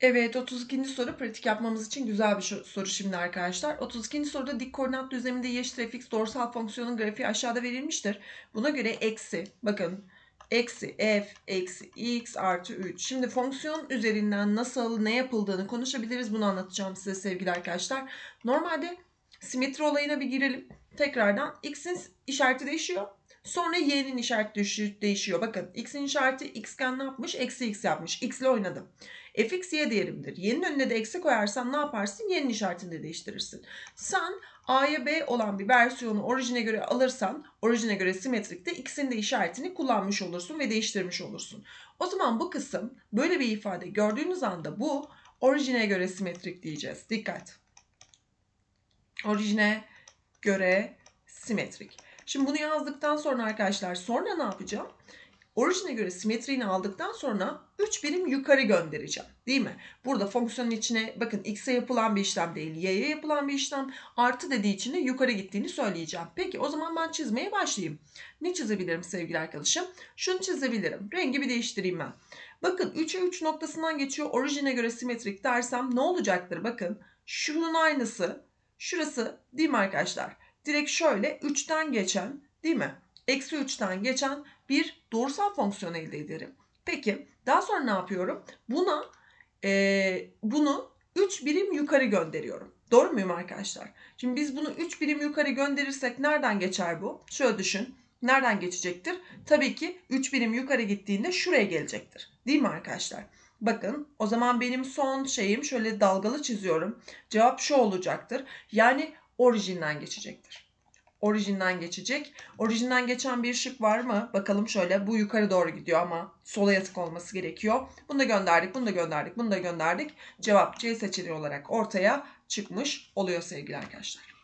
Evet 32. soru pratik yapmamız için güzel bir soru şimdi arkadaşlar. 32. soruda dik koordinat düzleminde y fx doğrusal fonksiyonun grafiği aşağıda verilmiştir. Buna göre eksi bakın eksi f eksi x artı 3. Şimdi fonksiyon üzerinden nasıl ne yapıldığını konuşabiliriz. Bunu anlatacağım size sevgili arkadaşlar. Normalde simetri olayına bir girelim. Tekrardan x'in işareti değişiyor. Sonra y'nin işareti düşü- değişiyor. Bakın x'in işareti x'ken ne yapmış? Eksi x yapmış. x ile oynadım. fx y değerimdir. Y'nin önüne de eksi koyarsan ne yaparsın? Y'nin işaretini de değiştirirsin. Sen A'ya B olan bir versiyonu orijine göre alırsan, orijine göre simetrikte x'in de işaretini kullanmış olursun ve değiştirmiş olursun. O zaman bu kısım böyle bir ifade gördüğünüz anda bu orijine göre simetrik diyeceğiz. Dikkat. Orijine göre simetrik. Şimdi bunu yazdıktan sonra arkadaşlar sonra ne yapacağım? Orijine göre simetriğini aldıktan sonra 3 birim yukarı göndereceğim. Değil mi? Burada fonksiyonun içine bakın x'e yapılan bir işlem değil y'ye yapılan bir işlem artı dediği için de yukarı gittiğini söyleyeceğim. Peki o zaman ben çizmeye başlayayım. Ne çizebilirim sevgili arkadaşım? Şunu çizebilirim. Rengi bir değiştireyim ben. Bakın 3'e 3 noktasından geçiyor. Orijine göre simetrik dersem ne olacaktır? Bakın şunun aynısı. Şurası değil mi arkadaşlar? Direkt şöyle 3'ten geçen değil mi? Eksi 3'ten geçen bir doğrusal fonksiyon elde ederim. Peki daha sonra ne yapıyorum? Buna e, bunu 3 birim yukarı gönderiyorum. Doğru muyum arkadaşlar? Şimdi biz bunu 3 birim yukarı gönderirsek nereden geçer bu? Şöyle düşün. Nereden geçecektir? Tabii ki 3 birim yukarı gittiğinde şuraya gelecektir. Değil mi arkadaşlar? Bakın o zaman benim son şeyim şöyle dalgalı çiziyorum. Cevap şu olacaktır. Yani orijinden geçecektir. Orijinden geçecek. Orijinden geçen bir şık var mı? Bakalım şöyle bu yukarı doğru gidiyor ama sola yatık olması gerekiyor. Bunu da gönderdik, bunu da gönderdik, bunu da gönderdik. Cevap C seçeneği olarak ortaya çıkmış oluyor sevgili arkadaşlar.